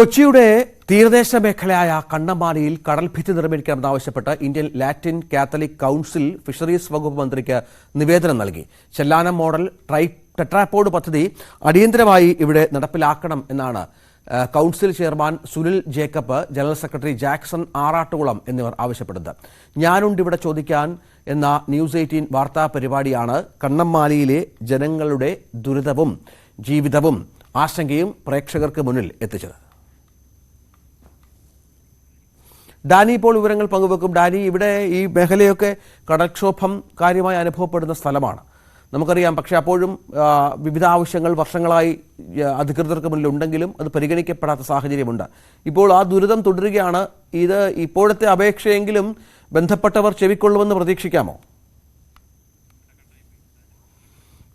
കൊച്ചിയുടെ തീരദേശ മേഖലയായ കണ്ണമാലിയിൽ കടൽഭിത്തി നിർമ്മിക്കണമെന്നാവശ്യപ്പെട്ട് Indian Latin Catholic council fisheries വകുപ്പ് മന്ത്രിക്ക് നിവേദനം നൽകി. ചെല്ലാനം മോഡൽ ട്രൈ ടെട്രാപ്പോഡ് പദ്ധതി അടിയന്തരമായി ഇവിടെ നടപ്പിലാക്കണം എന്നാണ് council chairman Sunil Jacob general secretary Jackson Arattukulam എന്നിവർ ആവശ്യപ്പെടുന്നത്. ഞാനുണ്ട് ഇവിടെ ചോദിക്കാൻ എന്ന ന്യൂസ് എയ്റ്റീൻ വാർത്താ പരിപാടിയാണ് കണ്ണമ്മാലിയിലെ ജനങ്ങളുടെ ദുരിതവും ജീവിതവും ആശങ്കയും പ്രേക്ഷകർക്ക് മുന്നിൽ എത്തിച്ചത്. ഡാനി ഇപ്പോൾ വിവരങ്ങൾ പങ്കുവെക്കും. ഡാനി ഇവിടെ ഈ മേഖലയൊക്കെ കടൽക്ഷോഭം കാര്യമായി അനുഭവപ്പെടുന്ന സ്ഥലമാണ്. നമുക്കറിയാം പക്ഷേ അപ്പോഴും വിവിധ ആവശ്യങ്ങൾ വർഷങ്ങളായി അധികൃതർക്ക് മുന്നിൽ ഉണ്ടെങ്കിലും അത് പരിഗണിക്കപ്പെടാത്ത സാഹചര്യമുണ്ട്. ഇപ്പോൾ ആ ദുരിതം തുടരുകയാണ്. ഇത് ഇപ്പോഴത്തെ അപേക്ഷയെങ്കിലും ബന്ധപ്പെട്ടവർ ചെവിക്കൊള്ളുമെന്ന് പ്രതീക്ഷിക്കാമോ?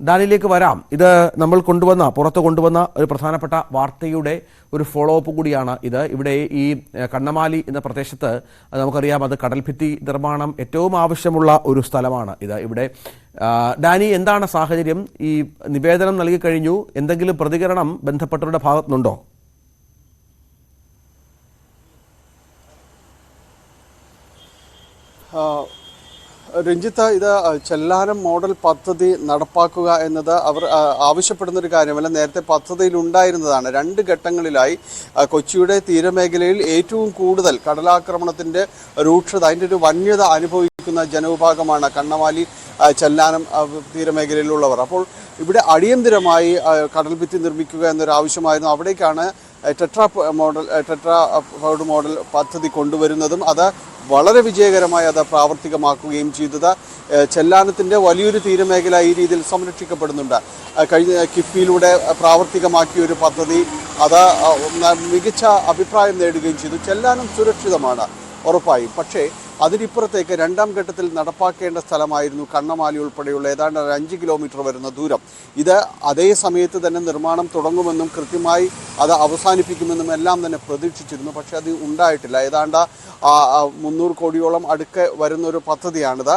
ഡാനിലേക്ക് വരാം. ഇത് നമ്മൾ കൊണ്ടുവന്ന പുറത്ത് കൊണ്ടുവന്ന ഒരു പ്രധാനപ്പെട്ട വാർത്തയുടെ ഒരു ഫോളോ അപ്പ് കൂടിയാണ് ഇത്. ഇവിടെ ഈ കണ്ണമാലി എന്ന പ്രദേശത്ത് നമുക്കറിയാം അത് കടൽഭിത്തി നിർമ്മാണം ഏറ്റവും ആവശ്യമുള്ള ഒരു സ്ഥലമാണ് ഇത്. ഇവിടെ ഡാനി എന്താണ് സാഹചര്യം? ഈ നിവേദനം നൽകി കഴിഞ്ഞു. എന്തെങ്കിലും പ്രതികരണം ബന്ധപ്പെട്ടവരുടെ ഭാഗത്തുനിന്നുണ്ടോ? ആ, രഞ്ജിത്ത് ഇത് ചെല്ലാനം മോഡൽ പദ്ധതി നടപ്പാക്കുക എന്നത് അവർ ആവശ്യപ്പെടുന്ന ഒരു കാര്യമല്ല. നേരത്തെ പദ്ധതിയിൽ ഉണ്ടായിരുന്നതാണ് രണ്ട് ഘട്ടങ്ങളിലായി കൊച്ചിയുടെ തീരമേഖലയിൽ ഏറ്റവും കൂടുതൽ കടലാക്രമണത്തിന്റെ രൂക്ഷത അതിന്റെ ഒരു വന്യത അനുഭവിക്കുന്ന ജനവിഭാഗമാണ് കണ്ണമാലി ചെല്ലാനം തീരമേഖലയിലുള്ളവർ. അപ്പോൾ ഇവിടെ അടിയന്തിരമായി കടൽ കടൽഭിത്തി നിർമ്മിക്കുക എന്നൊരു ആവശ്യമായിരുന്നു അവിടേക്കാണ് ടെട്രാ മോഡൽ ടെട്രാ ഫൗഡ് മോഡൽ പദ്ധതി കൊണ്ടുവരുന്നതും അത് വളരെ വിജയകരമായി അത് പ്രാവർത്തികമാക്കുകയും ചെയ്തത്. ചെല്ലാനത്തിന്റെ വലിയൊരു തീരമേഖല ഈ രീതിയിൽ സംരക്ഷിക്കപ്പെടുന്നുണ്ട്. കഴിഞ്ഞ കിഫ്ബിയിലൂടെ പ്രാവർത്തികമാക്കിയ ഒരു പദ്ധതി അത് മികച്ച അഭിപ്രായം നേടുകയും ചെയ്തു. ചെല്ലാനം സുരക്ഷിതമാണ്. ഉറപ്പായും. പക്ഷേ അതിനിപ്പുറത്തേക്ക് രണ്ടാം ഘട്ടത്തിൽ നടപ്പാക്കേണ്ട സ്ഥലമായിരുന്നു കണ്ണമാലി ഉൾപ്പെടെയുള്ള ഏതാണ്ട് ഒരു അഞ്ച് കിലോമീറ്റർ വരുന്ന ദൂരം. ഇത് അതേ സമയത്ത് തന്നെ നിർമ്മാണം തുടങ്ങുമെന്നും കൃത്യമായി അത് അവസാനിപ്പിക്കുമെന്നും എല്ലാം തന്നെ പ്രതീക്ഷിച്ചിരുന്നു. പക്ഷേ അത് ഉണ്ടായിട്ടില്ല. ഏതാണ്ട് മുന്നൂറ് കോടിയോളം അടുക്ക വരുന്ന ഒരു പദ്ധതിയാണിത്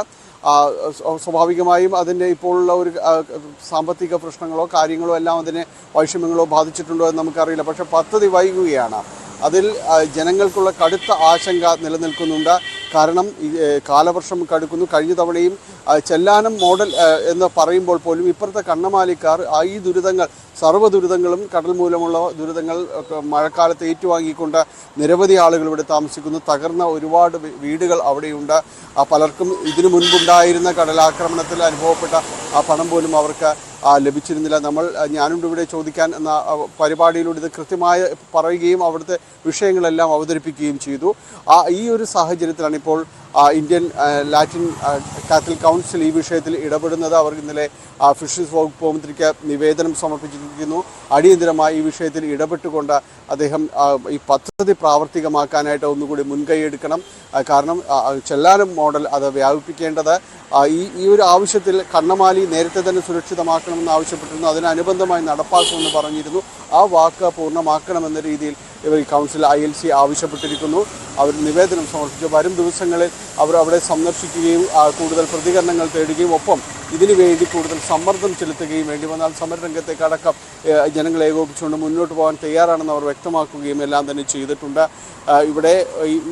സ്വാഭാവികമായും അതിന്റെ ഇപ്പോഴുള്ള ഒരു സാമ്പത്തിക പ്രശ്നങ്ങളോ കാര്യങ്ങളോ എല്ലാം അതിനെ വൈഷമ്യങ്ങളോ ബാധിച്ചിട്ടുണ്ടോ എന്ന് നമുക്കറിയില്ല. പക്ഷേ പദ്ധതി വൈകുകയാണ്. അതിൽ ജനങ്ങൾക്കുള്ള കടുത്ത ആശങ്ക നിലനിൽക്കുന്നുണ്ട്. കാരണം കാലവർഷം കടുക്കുന്നു. കഴിഞ്ഞ തവണയും ചെല്ലാനം മോഡൽ എന്ന് പറയുമ്പോൾ പോലും ഇപ്പുറത്തെ കണ്ണമാലിക്കാർ ഈ ദുരിതങ്ങൾ സർവ ദുരിതങ്ങളും കടൽ മൂലമുള്ള ദുരിതങ്ങൾ മഴക്കാലത്ത് ഏറ്റുവാങ്ങിക്കൊണ്ട് നിരവധി ആളുകൾ ഇവിടെ താമസിക്കുന്നു. തകർന്ന ഒരുപാട് വീടുകൾ അവിടെയുണ്ട്. പലർക്കും ഇതിനു മുൻപുണ്ടായിരുന്ന കടലാക്രമണത്തിൽ അനുഭവപ്പെട്ട ആ പണം പോലും അവർക്ക് ലഭിച്ചിരുന്നില്ല. നമ്മൾ ഞാനും ഇവിടെ ചോദിക്കാൻ എന്ന പരിപാടിയിലൂടെ ഇത് കൃത്യമായി പറയുകയും അവിടുത്തെ വിഷയങ്ങളെല്ലാം അവതരിപ്പിക്കുകയും ചെയ്തു. ആ ഈ ഒരു സാഹചര്യത്തിലാണ് ഇപ്പോൾ ഇന്ത്യൻ ലാറ്റിൻ കാത്തലിക് കൗൺസിൽ ഈ വിഷയത്തിൽ ഇടപെടുന്നത് അവർ ഇന്നലെ ഫിഷറീസ് വകുപ്പ് മന്ത്രിക്ക് നിവേദനം സമർപ്പിച്ചിരിക്കുന്നു. അടിയന്തരമായി ഈ വിഷയത്തിൽ ഇടപെട്ടുകൊണ്ട് അദ്ദേഹം ഈ പദ്ധതി പ്രാവർത്തികമാക്കാനായിട്ട് ഒന്നുകൂടി മുൻകൈ എടുക്കണം കാരണം ചെല്ലാനം മോഡൽ അത് വ്യാപിപ്പിക്കേണ്ടത് ഈ ഈ ഒരു ആവശ്യത്തിൽ കണ്ണമാലി നേരത്തെ തന്നെ സുരക്ഷിതമാക്കണമെന്ന് ആവശ്യപ്പെട്ടിരുന്നു. അതിനനുബന്ധമായി നടപ്പാക്കുമെന്ന് പറഞ്ഞിരുന്നു. ആ വാക്ക് പൂർണമാക്കണമെന്ന രീതിയിൽ ഇവർ കൗൺസിൽ ഐ എൽ സി ആവശ്യപ്പെട്ടിരിക്കുന്നു. അവർ നിവേദനം സമർപ്പിച്ചു. വരും ദിവസങ്ങളിൽ അവർ അവിടെ സന്ദർശിക്കുകയും കൂടുതൽ പ്രതികരണങ്ങൾ തേടുകയും. ഒപ്പം ഇതിനു വേണ്ടി കൂടുതൽ സമ്മർദ്ദം ചെലുത്തുകയും വേണ്ടി വന്നാൽ സമരരംഗത്തേക്ക് അടക്കം ജനങ്ങൾ ഏകോപിച്ചുകൊണ്ട് മുന്നോട്ട് പോകാൻ തയ്യാറാണെന്ന് അവർ വ്യക്തമാക്കുകയും എല്ലാം തന്നെ ചെയ്തിട്ടുണ്ട്. ഇവിടെ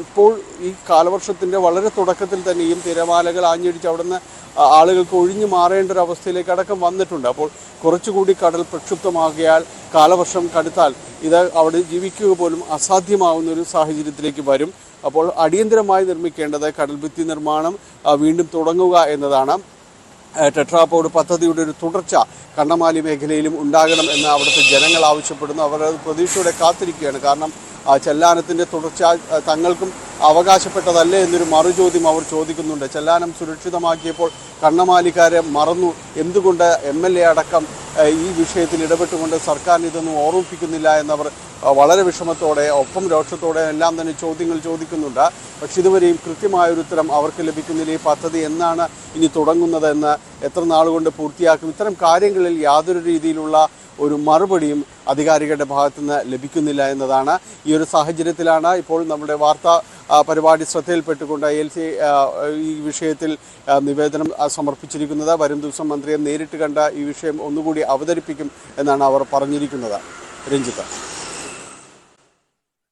ഇപ്പോൾ ഈ കാലവർഷത്തിന്റെ വളരെ തുടക്കത്തിൽ തന്നെയും തിരമാലകൾ ആഞ്ഞടിച്ച് അവിടുന്ന് ആളുകൾക്ക് ഒഴിഞ്ഞു മാറേണ്ട ഒരു അവസ്ഥയിലേക്ക് അടക്കം വന്നിട്ടുണ്ട്. അപ്പോൾ കുറച്ചുകൂടി കടൽ പ്രക്ഷുബ്ധമാകിയാൽ കാലവർഷം കടുത്താൽ ഇത് അവിടെ ജീവിക്കുക പോലും അസാധ്യമാവുന്ന ഒരു സാഹചര്യത്തിലേക്ക് വരും. അപ്പോൾ അടിയന്തരമായി നിർമ്മിക്കേണ്ടത് കടൽഭിത്തി നിർമ്മാണം വീണ്ടും തുടങ്ങുക എന്നതാണ്. ടെട്രാപോഡ് പദ്ധതിയുടെ ഒരു തുടർച്ച കണ്ണമാലി മേഖലയിലും ഉണ്ടാകണം എന്ന് അവിടുത്തെ ജനങ്ങൾ ആവശ്യപ്പെടുന്നു. അവർ പ്രതീക്ഷയോടെ കാത്തിരിക്കുകയാണ്. കാരണം ചെല്ലാനത്തിന്റെ തുടർച്ച തങ്ങൾക്കും അവകാശപ്പെട്ടതല്ലേ എന്നൊരു മറുചോദ്യം അവർ ചോദിക്കുന്നുണ്ട്. ചെല്ലാനം സുരക്ഷിതമാക്കിയപ്പോൾ കണ്ണമാലിക്കാരെ മറന്നു. എന്തുകൊണ്ട് എം എൽ എ അടക്കം ഈ വിഷയത്തിൽ ഇടപെട്ടുകൊണ്ട് സർക്കാരിന് ഇതൊന്നും ഓർമ്മിപ്പിക്കുന്നില്ല എന്നവർ വളരെ വിഷമത്തോടെ ഒപ്പം രോക്ഷത്തോടെ എല്ലാം തന്നെ ചോദ്യങ്ങൾ ചോദിക്കുന്നുണ്ട്. പക്ഷെ ഇതുവരെയും കൃത്യമായ ഒരു ഉത്തരം അവർക്ക് ലഭിക്കുന്നില്ല ഈ പദ്ധതി എന്നാണ് ഇനി തുടങ്ങുന്നതെന്ന് എത്ര നാളുകൊണ്ട് പൂർത്തിയാക്കും ഇത്തരം കാര്യങ്ങളിൽ യാതൊരു രീതിയിലുള്ള ഒരു മറുപടിയും അധികാരികളുടെ ഭാഗത്തു നിന്ന് ലഭിക്കുന്നില്ല എന്നതാണ് ഈ ഒരു സാഹചര്യത്തിലാണ് ഇപ്പോൾ നമ്മുടെ വാർത്താ പരിപാടി ശ്രദ്ധയിൽപ്പെട്ടുകൊണ്ട് എൽ സി ഈ വിഷയത്തിൽ നിവേദനം സമർപ്പിച്ചിരിക്കുന്നത്. വരും ദിവസം മന്ത്രിയെ നേരിട്ട് കണ്ട ഈ വിഷയം ഒന്നുകൂടി അവതരിപ്പിക്കും എന്നാണ് അവർ പറഞ്ഞിരിക്കുന്നത്. രഞ്ജിത്ത്.